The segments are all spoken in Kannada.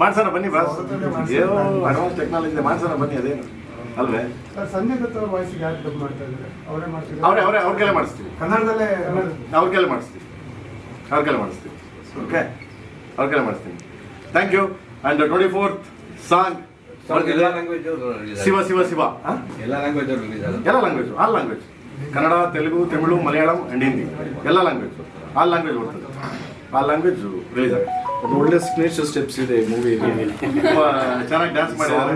ಮಾಡ್ಸೋಣ ಬನ್ನಿ ಬಾಸ್ ಅಡ್ವಾನ್ಸ್ ಟೆಕ್ನಾಲಜಿ ಇದೆ ಮಾಡ್ಸೋಣ ಬನ್ನಿ ಅದೇನು. ಅಲ್ವೇ? ಸರ್ ಸಂಜಯ್ ದತ್ ಅವ್ರ ವಾಯ್ಸ್ ಯಾರು ಡಬ್ ಮಾಡ್ತಾ ಇದ್ದಾರೆ? ಅವರೇ ಮಾಡ್ತಿದ್ದಾರೆ. ಅವರೇ ಅವರೇ ಅವ್ರ ಕೈಲೇ ಮಾಡಿಸ್ತೀವಿ. ಕನ್ನಡದಲ್ಲೇ ಅವ್ರ ಕೈಲೇ ಮಾಡಿಸ್ತೀವಿ. ಅವ್ರ ಕೈಲೇ ಮಾಡಿಸ್ತೀವಿ. ಓಕೆ ಅವ್ರ ಕೈಲೇ ಮಾಡಿಸ್ತೀನಿ thank you and twenty fourth song ಎಲ್ಲ ಲ್ಯಾಂಗ್ವೇಜ್ ಶಿವ ಶಿವ ಶಿವ? ಎಲ್ಲ ಲ್ಯಾಂಗ್ವೇಜ್ ಎಲ್ಲ language all language Kannada Telugu Tamil Malayalam and Hindi. ಎಲ್ಲ ಲ್ಯಾಂಗ್ವೇಜ್ ಆಲ್ ಲ್ಯಾಂಗ್ವೇಜ್ ಬರ್ತದೆ. ಆ ಲ್ಯಾಂಗ್ವೇಜ್ ರಿಲೀಸ್ ಆಗುತ್ತೆ. ಒಳ್ಳೆ ಸಿಗ್ನೇಚರ್ ಸ್ಟೆಪ್ಸ್ ಇದೆ ಮೂವಿ ತುಂಬ ಚೆನ್ನಾಗಿ ಡ್ಯಾನ್ಸ್ ಮಾಡಿದ್ದಾರೆ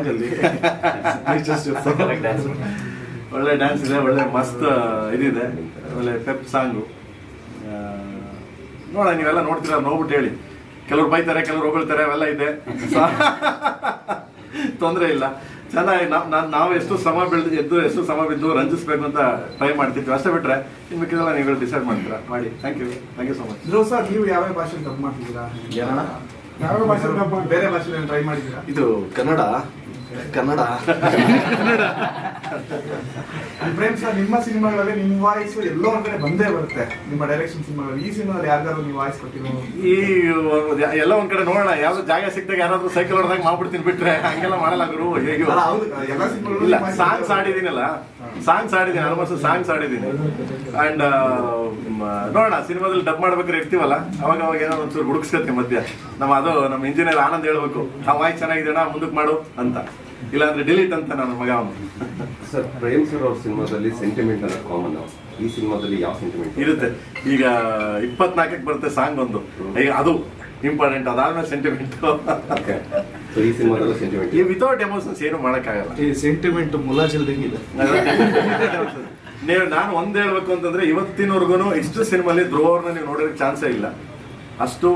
ಒಳ್ಳೆ ಡ್ಯಾನ್ಸ್ ಇದೆ ಒಳ್ಳೆ ಮಸ್ತ್ ಇದಿದೆ. ಒಳ್ಳೆ ಪೆಪ್ ಸಾಂಗು ನೋಡ ನೀವೆಲ್ಲ ನೋಡ್ತೀರ ನೋಡ್ಬಿಟ್ಟು ಹೇಳಿ. ಕೆಲವ್ರು ಬೈತಾರೆ ಕೆಲವ್ರು ಹೊಗಳ್ತಾರೆ ಅವೆಲ್ಲ ಇದೆ. ತೊಂದರೆ ಇಲ್ಲ. ಚೆನ್ನಾಗಿ ನಾವು ನಾನು ನಾವು ಎಷ್ಟು ಸಮ ಬೆಳೆದು ಎದ್ದು ಎಷ್ಟು ಸಮ ಬಿದ್ದು ರಂಜಿಸ್ಬೇಕು ಅಂತ ಟ್ರೈ ಮಾಡ್ತಿದ್ವಿ. ಅಷ್ಟೇ ಬಿಟ್ರೆ ಇನ್ನು ಮಿಕ್ಕಿದೆಲ್ಲ ನೀವು ಡಿಸೈಡ್ ಮಾಡ್ತೀರಾ? ಮಾಡಿ. Thank you thank you so much Dhruv sir ನೀವು ಯಾವ ಭಾಷೆ ತಪ್ಪು ಮಾಡ್ತಿದ್ದೀರಾ? ಏನಣ್ಣ? ಯಾವ ಭಾಷೆ ಬೇರೆ ಭಾಷೆ ಟ್ರೈ ಮಾಡಿದ್ದೀರಾ? ಇದು ಕನ್ನಡ. ಕನ್ನಡ. ಪ್ರೇಮ್ ಸರ್ ನಿಮ್ಮ ಸಿನಿಮಾಗಳಲ್ಲಿ ನಿಮ್ಮ ವಾಯ್ಸ್ ಎಲ್ಲೋ ಒಂದ್ ಕಡೆ ಬಂದೇ ಬರುತ್ತೆ. ನಿಮ್ಮ ಡೈರೆಕ್ಷನ್ ಸಿನಿಮಾಗಳಲ್ಲಿ. ಈ ಸಿನಿಮಾದಲ್ಲಿ ಯಾರ್ದಾದ್ರು ನೀವು ವಾಯ್ಸ್ ಕೊಟ್ಟಿರೋ ಈ ಒಂದು- ಎಲ್ಲ ಒಂದ್ ಕಡೆ ನೋಡೋಣ. ಯಾವ್ದು ಜಾಗ ಸಿಕ್ತಾಗ ಯಾರಾದ್ರೂ ಸೈಕಲ್ ಹೊಡೆದಾಗ ಮಾಡ್ಬಿಡ್ತೀನಿ ಬಿಟ್ರೆ ಹಂಗೆಲ್ಲ ಮಾಡಲ್ಲ ಗುರು. ಹೇಗೆ. ಹೌದು. ಎಲ್ಲ ಸಿನಿಮಾಗಳು ಇಲ್ಲ ಸಾಂಗ್ಸ್ ಆಡಿದೀನಲ್ಲ ಸಾಂಗ್ಸ್ ಆಡಿದ್ದೀನಿ ಆಲ್ಮೋಸ್ಟ್ ಸಾಂಗ್ಸ್ ಆಡಿದ್ದೀನಿ ಅಂಡ್ ನೋಡೋಣ. ಸಿನಿಮಾದಲ್ಲಿ ಡಬ್ ಮಾಡ್ಬೇಕಾದ್ರೆ ಇರ್ತೀವಲ್ಲ ಅವಾಗ ಅವಾಗ ಏನೋ ಒಂಚೂರು ಹುಡುಕ್ಸ್ಕತ್ತೆ ಮಧ್ಯ. ನಮ್ಮ ಅದು ನಮ್ಮ ಇಂಜಿನಿಯರ್ ಆನಂದ್ ಹೇಳ್ಬೇಕು ಆ ವಾಯ್ಸ್ ಚೆನ್ನಾಗಿದೆ ಅಣ್ಣ ಮುಂದಕ್ಕೆ ಮಾಡು ಅಂತ. ಇಲ್ಲಾಂದ್ರೆ ಡಿಲೀಟ್ ಅಂತ ನನ್ನ ಮಗ ಅವನು. ಸರ್ ಪ್ರೇಮ್ ಸರ್ ಅವ್ರ ಸಿನಿಮಾದಲ್ಲಿ ಸೆಂಟಿಮೆಂಟ್ ಅನ್ನೋದು ಕಾಮನ್ ಈ ಸಿನಿಮಾದಲ್ಲಿ ಯಾವ ಸೆಂಟಿಮೆಂಟ್ ಇರುತ್ತೆ? ಈಗ ಇಪ್ಪತ್ನಾಲ್ಕಕ್ಕೆ ಬರುತ್ತೆ ಸಾಂಗ್ ಒಂದು. ಈಗ ಅದು ಇಂಪಾರ್ಟೆಂಟ್ ಅದಾದ್ಮೇಲೆ ಸೆಂಟಿಮೆಂಟ್ ಈ ಸಿನಿಮಾದಲ್ಲಿ ಸೆಂಟಿಮೆಂಟ್ ಈ ವಿತೌಟ್ ಎಮೋಷನ್ಸ್ ಏನು ಮಾಡೋಕ್ಕಾಗಲ್ಲ. ಈ ಸೆಂಟಿಮೆಂಟ್ ಮುಲಾಜಿಲ್ದಂಗಿದೆ ನೀವು ನಾನು ಒಂದು ಹೇಳ್ಬೇಕು ಅಂತಂದ್ರೆ ಇವತ್ತಿನವರೆಗೂ ಇಷ್ಟು ಸಿನಿಮಾಲಿ ಧ್ರುವವ್ರನ್ನ ನೀವು ನೋಡೋಕ್ಕೆ ಚಾನ್ಸೇ ಇಲ್ಲ. ಅಷ್ಟು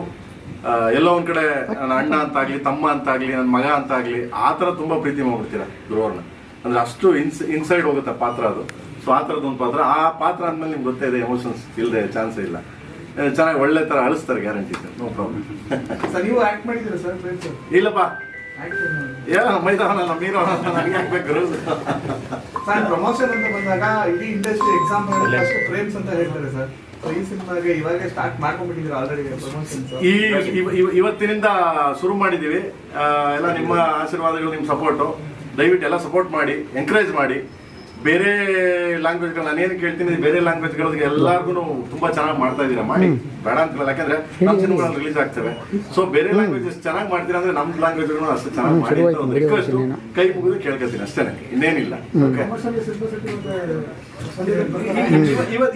ಎಲ್ಲೋ ಒಂದ್ ಕಡೆ ನನ್ನ ಅಣ್ಣ ಅಂತಾಗ್ಲಿ ತಮ್ಮ ಅಂತಾಗ್ಲಿ ನನ್ನ ಮಗ ಅಂತಾಗ್ಲಿ ಆ ಆತರ ತುಂಬಾ ಪ್ರೀತಿ ಮಾಡ್ಬಿಡ್ತೀರಾ ಗುರುವರ್ನ. ಅಂದ್ರೆ ಅಷ್ಟು ಇನ್ಸ್ ಇನ್ಸೈಡ್ ಹೋಗುತ್ತೆ ಪಾತ್ರ ಅದು. ಸೊ ಆ ಥರದ್ದು ಪಾತ್ರ. ಆ ಪಾತ್ರ ಅಂದ್ಮೇಲೆ ನಿಮ್ಗೆ ಗೊತ್ತೇ ಇದೆ ಎಮೋಷನ್ಸ್ ಇಲ್ಲದೆ ಚಾನ್ಸ್ ಇಲ್ಲ. ಚೆನ್ನಾಗಿ ಒಳ್ಳೆ ತರ ಅಳಿಸ್ತಾರೆ ಗ್ಯಾರಂಟಿ ನೋ ಪ್ರಾಬ್ಲಮ್ ಸರ್ ನೀವು ಆಕ್ಟ್ ಮಾಡಿದ್ದೀರಾ ಸರ್ ಪ್ರೇಮ್ ಸರ್ ಇಲ್ಲಪ್ಪ. ಆಕ್ಟ್ ಏನೋ ಮೈದಾನ ಮೀರೋ ನನಗೆ ಹಾಕ್ಬೇಕು ಸರ್ ಪ್ರಮೋಷನ್ ಅಂತ ಬಂದಾಗ ಇಡೀ ಇಂಡಸ್ಟ್ರಿ ಎಕ್ಸಾಂಪಲ್ ಫಸ್ಟ್ ಫ್ರೇಮ್ಸ್ ಅಂತ ಹೇಳ್ತಾರೆ ಸರ್. ಈ ಇವತ್ತಿನಿಂದ ಶುರು ಮಾಡಿದ್ದೀವಿ. ಎಲ್ಲ ನಿಮ್ಮ ಆಶೀರ್ವಾದಗಳು, ನಿಮ್ಮ ಸಪೋರ್ಟು ದಯವಿಟ್ಟು ಎಲ್ಲ ಸಪೋರ್ಟ್ ಮಾಡಿ ಎನ್ಕರೇಜ್ ಮಾಡಿ. ಬೇರೆ ಲ್ಯಾಂಗ್ವೇಜ್ ನಾನು ಏನು ಕೇಳ್ತೀನಿ ಬೇರೆ ಲ್ಯಾಂಗ್ವೇಜ್ಗಳಿಗೆ ಎಲ್ಲರಿಗೂ ತುಂಬಾ ಚೆನ್ನಾಗಿ ಮಾಡ್ತಾ ಇದ್ದೀರಾ ಮಾಡಿ. ಬೇಡ ಅಂತ ಹೇಳಲ್ಲ ಯಾಕಂದ್ರೆ ನಮ್ಮ ಸಿನಿಮಾಗಳು ರಿಲೀಸ್ ಆಗ್ತವೆ. ಸೊ ಬೇರೆ ಲ್ಯಾಂಗ್ವೇಜಸ್ ಚೆನ್ನಾಗಿ ಮಾಡ್ತೀರಾ ಅಂದ್ರೆ ನಮ್ಮ ಲ್ಯಾಂಗ್ವೇಜ್ಗಳು ಅಷ್ಟು ಚೆನ್ನಾಗಿ ಮಾಡಿ ಅಂತ ಒಂದು ರಿಕ್ವೆಸ್ಟ್ ಕೈ ಮುಗಿದು ಕೇಳ್ಕೊತೀನಿ ಅಷ್ಟೇ ಇನ್ನೇನಿಲ್ಲ.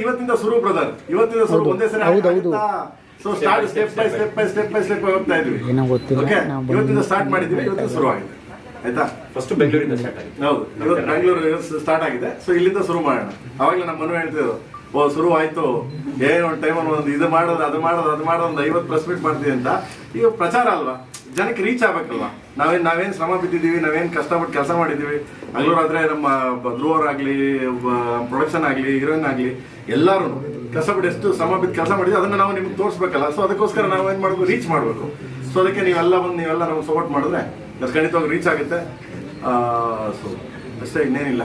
ಇವತ್ತಿಂದ ಶುರು ಬ್ರದರ್ ಇವತ್ತಿಂದ ಶುರು ಒಂದೇ ಸರಿ so start step by step by step by step ಹೋಗ್ತಾ ಇದ್ವಿ. ಏನೋ ಗೊತ್ತಿಲ್ಲ, ಓಕೆ ಇವತ್ತಿಂದ ಸ್ಟಾರ್ಟ್ ಮಾಡಿದ್ವಿ ಇವತ್ತಿಂದ ಶುರು ಆಗಿದೆ ಆಯ್ತಾ? ಫಸ್ಟ್ ಬೆಂಗಳೂರಿಂದ ಸ್ಟಾರ್ಟ್ ಆಗಿದೆ ಹೌದು ಇವತ್ತು ಬೆಂಗಳೂರು ಸ್ಟಾರ್ಟ್ ಆಗಿದೆ. ಸೊ ಇಲ್ಲಿಂದ ಶುರು ಮಾಡೋಣ. ಅವಾಗಲೇ ನಮ್ಮ ಮನೆ ಹೇಳ್ತಿದ್ರು ಓ ಶುರು ಆಯ್ತು. ಏನ್ ಒಂದು ಟೈಮಲ್ಲಿ ಒಂದು ಇದು ಮಾಡೋದು ಅದು ಮಾಡೋದು ಅದು ಮಾಡೋದು ಒಂದು ಐವತ್ತು ಪ್ರೆಸ್ ಮೀಟ್ ಮಾಡ್ತೀವಿ ಅಂತ. ಈಗ ಪ್ರಚಾರ ಅಲ್ವಾ? ಜನಕ್ಕೆ ರೀಚ್ ಆಗ್ಬೇಕಲ್ವಾ? ನಾವೇನ್ ನಾವೇನ್ ಶ್ರಮ ಬಿದ್ದಿದ್ದೀವಿ ನಾವೇನ್ ಕಷ್ಟಪಟ್ಟು ಕೆಲಸ ಮಾಡಿದ್ದೀವಿ. ಆದ್ರೆ ನಮ್ಮ ಧ್ರುವರಾಗ್ಲಿ ಪ್ರೊಡಕ್ಷನ್ ಆಗಲಿ ಹೀರೋಯಿನ್ ಆಗಲಿ ಎಲ್ಲರೂ ಕಷ್ಟಪಟ್ಟು ಎಷ್ಟು ಶ್ರಮ ಬಿದ್ದು ಕೆಲಸ ಮಾಡಿದ್ವಿ ಅದನ್ನ ನಾವು ನಿಮ್ಗೆ ತೋರಿಸ್ಬೇಕಲ್ಲ. ಸೊ ಅದಕ್ಕೋಸ್ಕರ ನಾವು ಏನು ಮಾಡ್ಬೇಕು? ರೀಚ್ ಮಾಡಬೇಕು. ಸೊ ಅದಕ್ಕೆ ನೀವೆಲ್ಲ ಬಂದು ನೀವೆಲ್ಲ ನಮ್ಗೆ ಸಪೋರ್ಟ್ ಮಾಡಿದ್ರೆ ಅದು ಖಂಡಿತವಾಗಿ ರೀಚ್ ಆಗುತ್ತೆ ಸೊ ಅಷ್ಟೇ ಇನ್ನೇನಿಲ್ಲ.